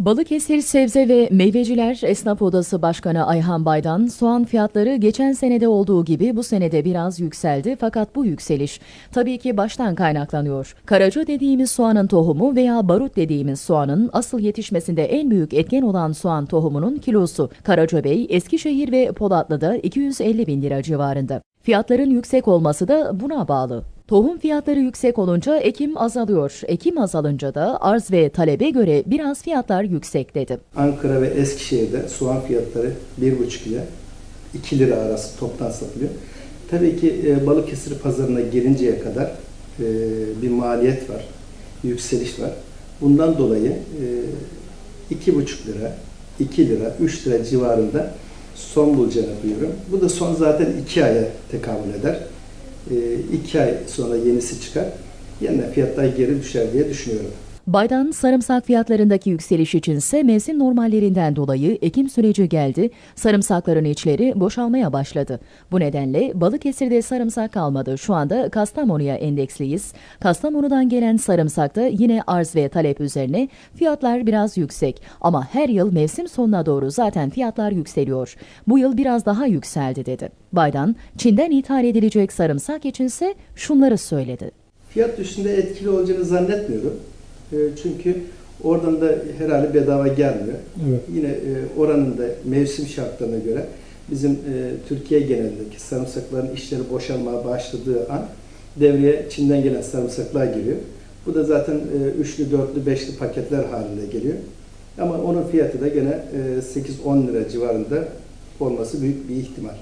Balıkesir Sebze ve Meyveciler Esnaf Odası Başkanı Ayhan Baydan, soğan fiyatları geçen senede olduğu gibi bu senede biraz yükseldi fakat bu yükseliş tabii ki baştan kaynaklanıyor. Karaca dediğimiz soğanın tohumu veya barut dediğimiz soğanın asıl yetişmesinde en büyük etken olan soğan tohumunun kilosu Karacabey, Eskişehir ve Polatlı'da 250 bin lira civarında. Fiyatların yüksek olması da buna bağlı. Tohum fiyatları yüksek olunca ekim azalıyor. Ekim azalınca da arz ve talebe göre biraz fiyatlar yüksek dedi. Ankara ve Eskişehir'de soğan fiyatları 1,5 ile 2 lira arası toptan satılıyor. Tabii ki e, Balıkesir pazarına gelinceye kadar e, bir maliyet var, yükseliş var. Bundan dolayı e, 2,5 lira, 2 lira, 3 lira civarında son bulacağını duyuyorum. Bu da son zaten 2 aya tekabül eder. 2 ay sonra yenisi çıkar. Yeniden fiyatlar geri düşer diye düşünüyorum. Baydan sarımsak fiyatlarındaki yükseliş içinse mevsim normallerinden dolayı ekim süreci geldi, sarımsakların içleri boşalmaya başladı. Bu nedenle Balıkesir'de sarımsak kalmadı. Şu anda Kastamonu'ya endeksliyiz. Kastamonu'dan gelen sarımsakta yine arz ve talep üzerine fiyatlar biraz yüksek. Ama her yıl mevsim sonuna doğru zaten fiyatlar yükseliyor. Bu yıl biraz daha yükseldi dedi. Baydan, Çin'den ithal edilecek sarımsak içinse şunları söyledi. Fiyat düşüşünde etkili olacağını zannetmiyorum. E, Çünkü oradan da herhalde bedava gelmiyor. Evet. Yine e, oranın da mevsim şartlarına göre bizim e, Türkiye genelindeki sarımsakların işleri boşalmaya başladığı an devreye Çin'den gelen sarımsaklar geliyor. Bu da zaten e, üçlü, dörtlü, beşli paketler halinde geliyor. Ama onun fiyatı da gene e, 8-10 lira civarında olması büyük bir ihtimal.